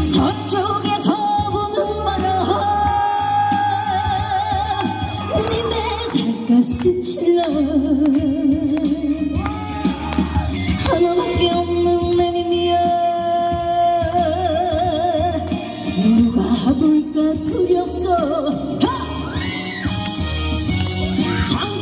서쪽에서 부는 바람 님의 살갗이 칠러 하나밖에 없는 내 님이야 누가 볼까 두렵소. 장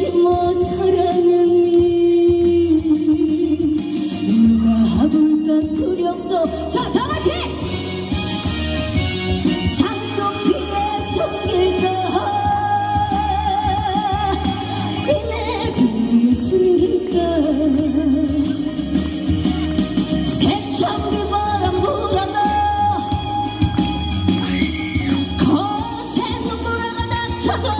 심어 사랑하니 누가 볼까? 두렵소 자 다같이! 장독비에 숨길까? 이내 등 뒤에 숨길까? 새청기 바람 불어도 거센 눈보라가 닥쳐도